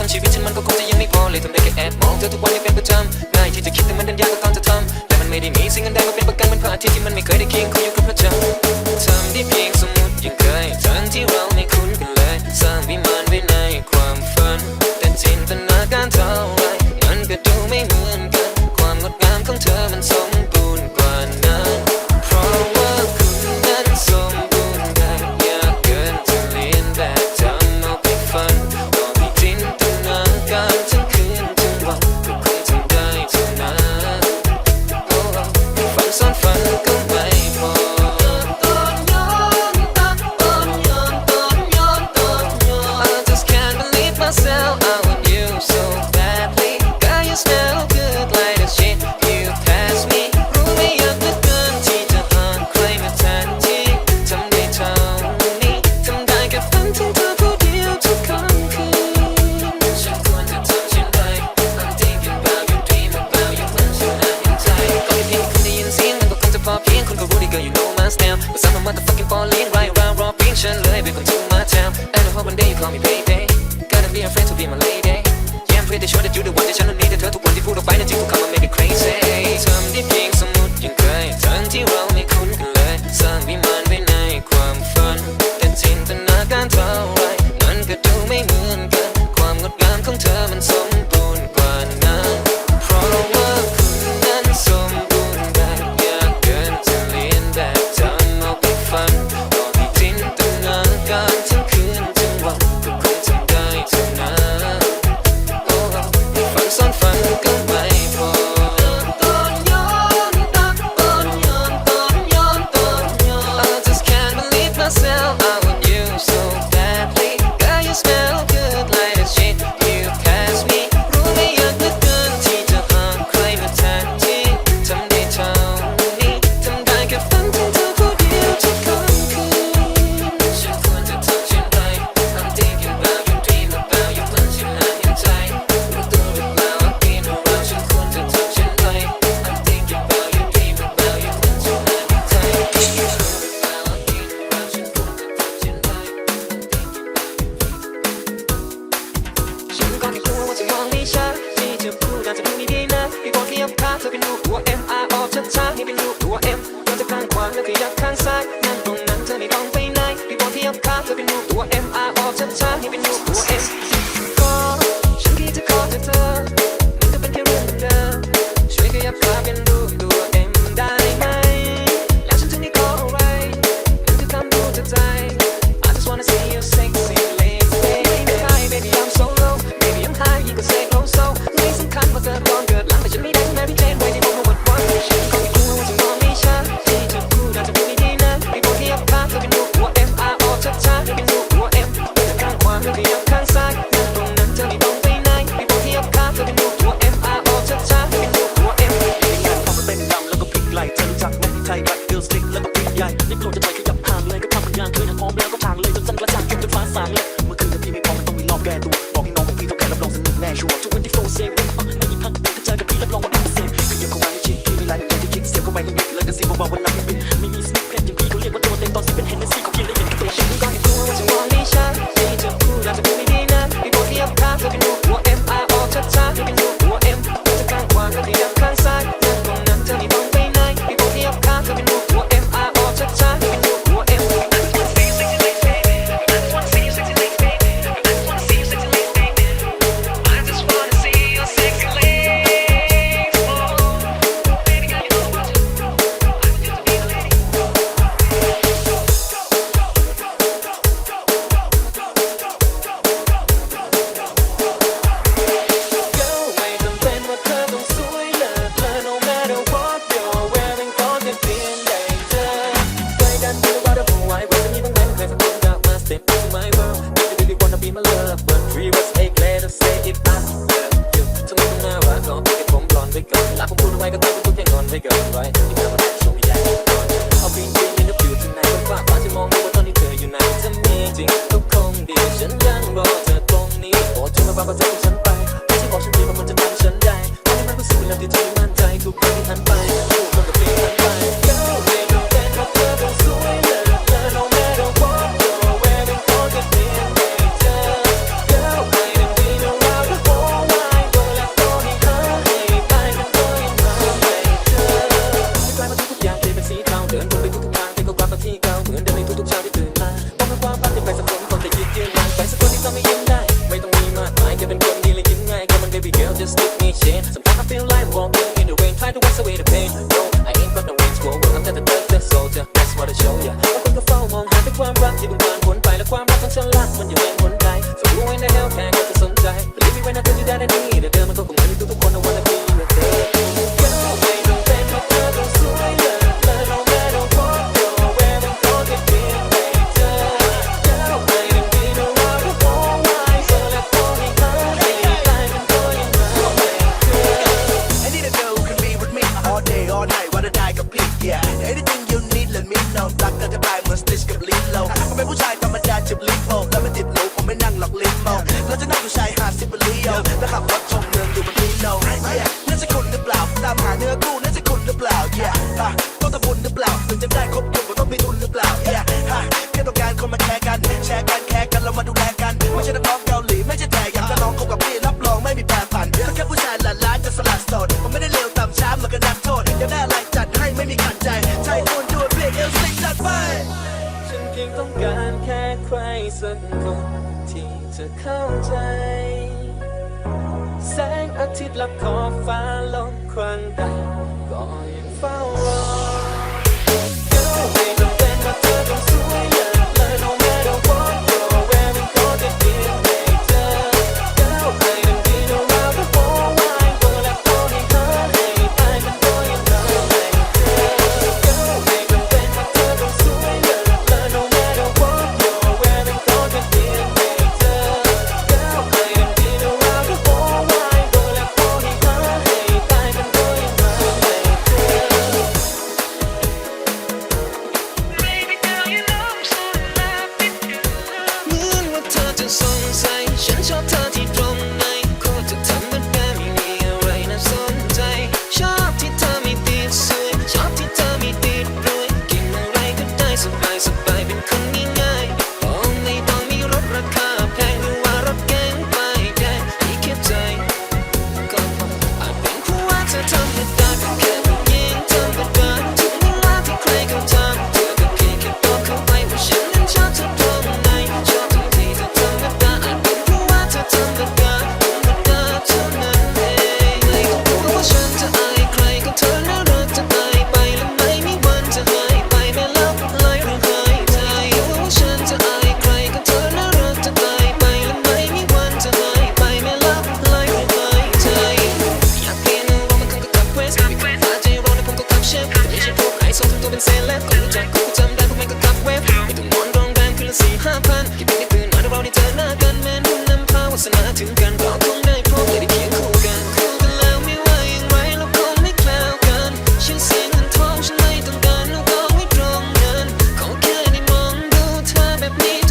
ทั้ชีวิตฉันมันก็คงจะยังไม่พอเลยทำได้แค่แอบมองเธอทุกวันให้เป็นประจำง่ายที่จะคิดแต่มันดันยากกว่าตอนจะทำแต่มันไม่ได้มีสิ่งอันใดมาเป็นประกันมันพระอาทิตย์ที่มันไม่เคยได้เคียงคุยอยู่กับพระจันทร์ find Good. baby, please.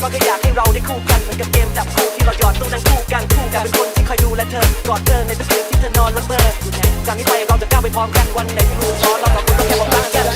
เพราะอยากให้เราได้คู่กันเหมือนกับเกมจับคู่ที่เราหยอดตู้นั่งคู่กันคู่กันเป็นคนที่คอยดูแลเธอกอดเธอในทุกคืนที่เธอนอนละเมอจากนี้ไปเราจะก้าวไปพร้อมกันวันไหนที่รู้ช้อเราสองคนต้องแค่บอกรักกัน